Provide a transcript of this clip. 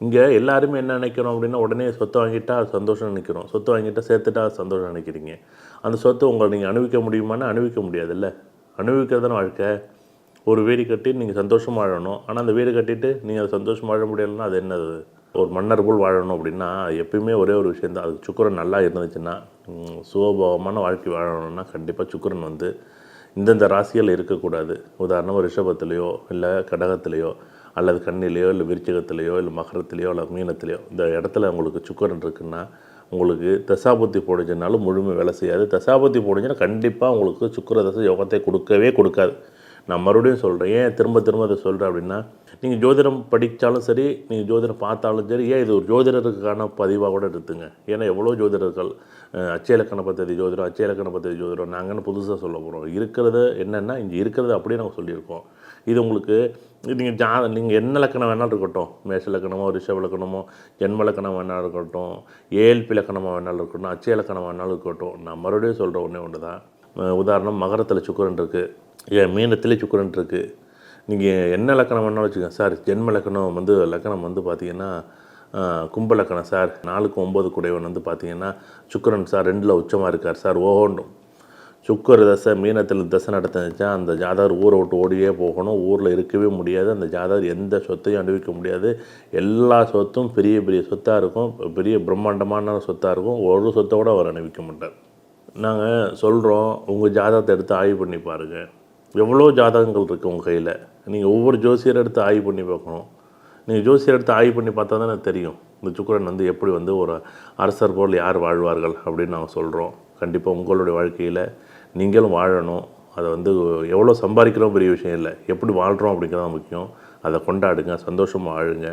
இங்கே எல்லாருமே என்ன நினைக்கிறோம் அப்படின்னா உடனே சொத்தை வாங்கிட்டா அது சந்தோஷம் நினைக்கிறோம். சொத்து வாங்கிட்டா சேர்த்துட்டா அது சந்தோஷம் நினைக்கிறீங்க. அந்த சொத்தை உங்களை நீங்கள் அனுபவிக்க முடியுமான்னு அனுபவிக்க முடியாதுல்ல. அனுபவிக்கிறதான வாழ்க்கை. ஒரு வீடு கட்டி நீங்கள் சந்தோஷமாக வாழணும். ஆனால் அந்த வீடு கட்டிட்டு நீங்கள் அது சந்தோஷமாக வாழ முடியலைன்னா அது என்னது? ஒரு மன்னர் போல் வாழணும் அப்படின்னா எப்பயுமே ஒரே ஒரு விஷயந்தான் அது சுக்கரன் நல்லா இருந்துச்சுன்னா சுகபோகமான வாழ்க்கை வாழணும்னா கண்டிப்பாக சுக்கிரன் வந்து இந்தந்த ராசிகள் இருக்கக்கூடாது. உதாரணமாக ரிஷபத்துலேயோ இல்லை கடகத்துலேயோ அல்லது கண்ணிலேயோ இல்லை விருச்சகத்திலேயோ இல்லை மகரத்திலேயோ இல்லை மீனத்திலேயோ இந்த இடத்துல உங்களுக்கு சுக்கரன் இருக்குன்னா உங்களுக்கு தசாபுத்தி போடுச்சுனாலும் முழுமை வேலை செய்யாது. தசாபுத்தி போடுச்சுன்னா கண்டிப்பாக உங்களுக்கு சுக்கிர தசை யோகத்தை கொடுக்கவே கொடுக்காது. நான் மறுபடியும் சொல்கிறேன் ஏன் திரும்ப திரும்ப அதை சொல்கிறேன் அப்படின்னா நீங்கள் ஜோதிடம் படித்தாலும் சரி நீங்கள் ஜோதிடம் பார்த்தாலும் சரி ஏன் இது ஒரு ஜோதிடருக்கான பதிவாக கூட எடுத்துங்க. ஏன்னா எவ்வளோ ஜோதிடர்கள் அச்சயலக்கண பத்ததி ஜோதிடம் அச்சயலக்கண பத்ததி ஜோதிடம் நாங்கள்னு புதுசாக சொல்ல போகிறோம் இருக்கிறது என்னென்னா இங்கே இருக்கிறது அப்படியே நாங்கள் சொல்லியிருக்கோம். இது உங்களுக்கு நீங்கள் ஜா நீங்கள் என்ன லக்கணம் வேணாலும் இருக்கட்டும். மேஷ லக்கணமோ ரிஷப லக்கணமோ ஜென்ம லக்கணம் வேணாலும் இருக்கட்டும். ஏல்பி லக்கணமாக வேணாலும் இருக்கட்டும். அச்சய லக்கணம் வேணாலும் இருக்கட்டும். நான் மறுபடியும் சொல்கிற ஒன்றே ஒன்று தான் உதாரணம் மகரத்தில் சுக்கரன் இருக்குது ஏன் மீனத்திலே சுக்கரன் இருக்குது நீங்கள் என்ன லக்கணம் வேணாலும் வச்சுக்கோங்க. சார் ஜென்ம லக்கணம் வந்து லக்கணம் வந்து பார்த்தீங்கன்னா கும்ப லக்கணம் சார். நாலுக்கு ஒம்பது குடைவன் வந்து பார்த்தீங்கன்னா சுக்கரன் சார் ரெண்டில் உச்சமாக இருக்கார் சார். ஓஹோண்டும் சுக்கர் தசை மீனத்தில் தசை நடந்துச்சா அந்த ஜாதகர் ஊரை விட்டு ஓடியே போகணும். ஊரில் இருக்கவே முடியாது. அந்த ஜாதகர் எந்த சொத்தையும் அனுபவிக்க முடியாது. எல்லா சொத்தும் பெரிய பெரிய சொத்தாக இருக்கும். பெரிய பிரம்மாண்டமான சொத்தாக இருக்கும். ஒரு சொத்தை கூட அவர் அனுபவிக்க மாட்டார். நாங்கள் சொல்கிறோம் உங்கள் ஜாதகத்தை எடுத்து ஆய்வு பண்ணி பாருங்கள் எவ்வளோ ஜாதகங்கள் இருக்குது உங்கள் கையில்? நீங்கள் ஒவ்வொரு ஜோசியரை எடுத்து ஆய்வு பண்ணி பார்க்கணும். நீங்கள் ஜோசியர் எடுத்து ஆய்வு பண்ணி பார்த்தா தானே தெரியும். இந்த சுக்கரன் வந்து எப்படி வந்து ஒரு அரசர் போல் யார் வாழ்வார்கள் அப்படின்னு நாங்கள் சொல்கிறோம் கண்டிப்பாக உங்களுடைய வாழ்க்கையில் நீங்களும் வாழணும். அதை வந்து எவ்வளோ சம்பாதிக்கிறோம் பெரிய விஷயம் இல்லை. எப்படி வாழ்கிறோம் அப்படிங்கிறது தான் முக்கியம். அதை கொண்டாடுங்க சந்தோஷமாக வாழுங்க.